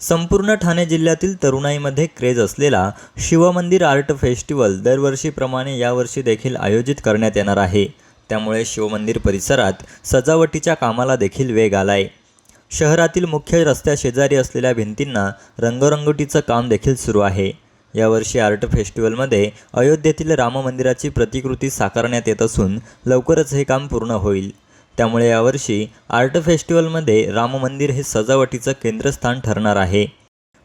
संपूर्ण ठाणे जिल्ह्यातील तरुणाईमध्ये क्रेज असलेला शिवमंदिर आर्ट फेस्टिवल दरवर्षीप्रमाणे यावर्षी देखील आयोजित करण्यात येणार आहे. त्यामुळे शिवमंदिर परिसरात सजावटीच्या कामाला देखील वेग आलाय. शहरातील मुख्य रस्त्याशेजारी असलेल्या भिंतींना रंगरंगोटीचं काम देखील सुरू आहे. यावर्षी आर्ट फेस्टिवलमध्ये अयोध्येतील राम मंदिराची प्रतिकृती साकारण्यात येत असून लवकरच हे काम पूर्ण होईल. त्यामुळे यावर्षी आर्ट फेस्टिवलमध्ये राम मंदिर हे सजावटीचं केंद्रस्थान ठरणार आहे.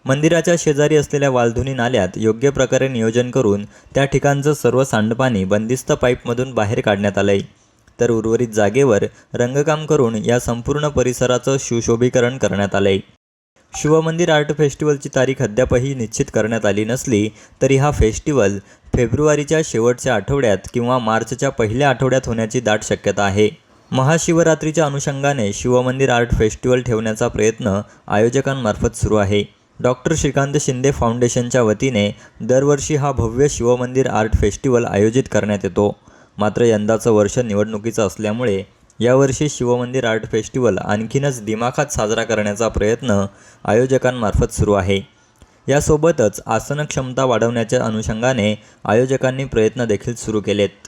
मंदिराच्या शेजारी असलेल्या वालधुनी नाल्यात योग्य प्रकारे नियोजन करून त्या ठिकाणचं सर्व सांडपाणी बंदिस्त पाईपमधून बाहेर काढण्यात आलंय. तर उर्वरित जागेवर रंगकाम करून या संपूर्ण परिसराचं सुशोभीकरण करण्यात आलंय. शिवमंदिर आर्ट फेस्टिवलची तारीख अद्यापही निश्चित करण्यात आली नसली तरी हा फेस्टिवल फेब्रुवारीच्या शेवटच्या आठवड्यात किंवा मार्चच्या पहिल्या आठवड्यात होण्याची दाट शक्यता आहे. महाशिवरात्रीच्या अनुषंगाने शिवमंदिर आर्ट फेस्टिवल ठेवण्याचा प्रयत्न आयोजकांमार्फत सुरू आहे. डॉक्टर श्रीकांत शिंदे फाउंडेशनच्या वतीने दरवर्षी हा भव्य शिवमंदिर आर्ट फेस्टिवल आयोजित करण्यात येतो. मात्र यंदाचं वर्ष निवडणुकीचं असल्यामुळे यावर्षी शिवमंदिर आर्ट फेस्टिवल आणखीनच दिमाखात साजरा करण्याचा प्रयत्न आयोजकांमार्फत सुरू आहे. यासोबतच आसन क्षमता वाढवण्याच्या अनुषंगाने आयोजकांनी प्रयत्न देखील सुरू केलेत.